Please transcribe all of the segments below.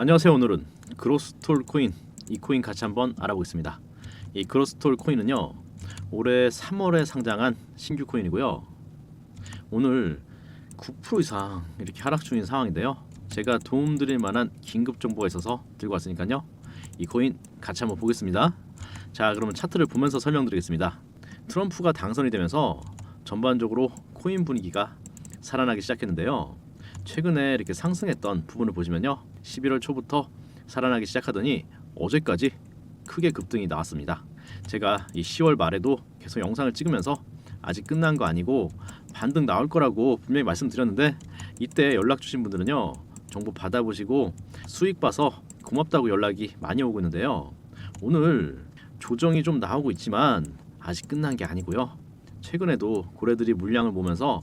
안녕하세요. 오늘은 그로스톨 코인 이 코인 같이 한번 알아보겠습니다. 이 그로스톨 코인은요 올해 3월에 상장한 신규 코인이고요. 오늘 9% 이상 이렇게 하락 중인 상황인데요. 제가 도움드릴 만한 긴급 정보가 있어서 들고 왔으니까요. 이 코인 같이 한번 보겠습니다. 자, 그러면 차트를 보면서 설명드리겠습니다. 트럼프가 당선이 되면서 전반적으로 코인 분위기가 살아나기 시작했는데요. 최근에 이렇게 상승했던 부분을 보시면요. 11월 초부터 살아나기 시작하더니 어제까지 크게 급등이 나왔습니다. 제가 이 10월 말에도 계속 영상을 찍으면서 아직 끝난 거 아니고 반등 나올 거라고 분명히 말씀드렸는데 이때 연락 주신 분들은요. 정보 받아보시고 수익 봐서 고맙다고 연락이 많이 오고 있는데요. 오늘 조정이 좀 나오고 있지만 아직 끝난 게 아니고요. 최근에도 고래들이 물량을 보면서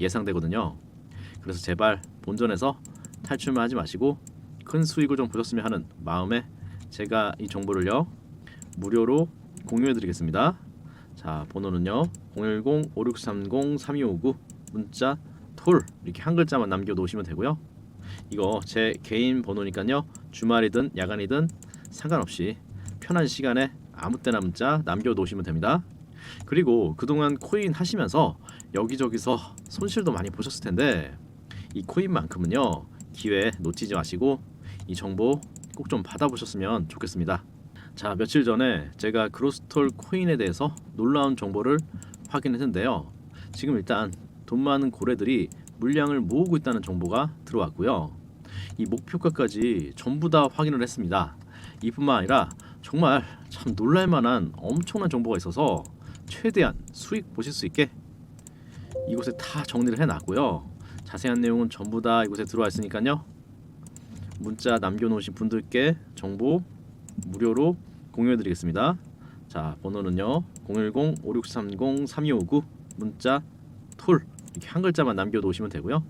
예상되거든요. 그래서 제발 본전에서 탈출만 하지 마시고 큰 수익을 좀 보셨으면 하는 마음에 제가 이 정보를요 무료로 공유해 드리겠습니다. 자 번호는요 010-5630-3259 문자 톨 이렇게 한 글자만 남겨 놓으시면 되고요. 이거 제 개인 번호니까요 주말이든 야간이든 상관없이 편한 시간에 아무 때나 문자 남겨 놓으시면 됩니다. 그리고 그동안 코인 하시면서 여기저기서 손실도 많이 보셨을 텐데 이 코인만큼은요 기회 놓치지 마시고 이 정보 꼭 좀 받아보셨으면 좋겠습니다. 자 며칠 전에 제가 그로스톨 코인에 대해서 놀라운 정보를 확인했는데요. 지금 일단 돈 많은 고래들이 물량을 모으고 있다는 정보가 들어왔고요. 이 목표가까지 전부 다 확인을 했습니다. 이뿐만 아니라 정말 참 놀랄만한 엄청난 정보가 있어서 최대한 수익 보실 수 있게 이곳에 다 정리를 해놨고요. 자세한 내용은 전부 다 이곳에 들어와 있으니까요. 문자 남겨놓으신 분들께 정보 무료로 공유해드리겠습니다. 자 번호는요 010-5630-3259 문자 톨 이렇게 한 글자만 남겨놓으시면 되고요.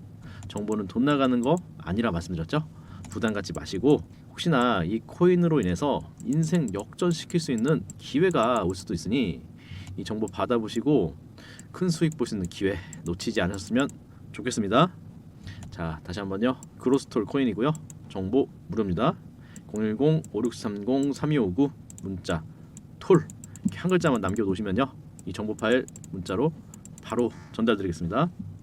정보는 돈 나가는 거 아니라 말씀드렸죠. 부담 갖지 마시고 혹시나 이 코인으로 인해서 인생 역전시킬 수 있는 기회가 올 수도 있으니 이 정보 받아보시고 큰 수익 있는 기회 놓치지 않으셨으면 좋겠습니다. 자 다시 한번요 그로스톨 코인이고요 정보 무료입니다. 010-5630-3259 문자 톨 이렇게 한 글자만 남겨놓으시면요 이 정보 파일 문자로 바로 전달드리겠습니다.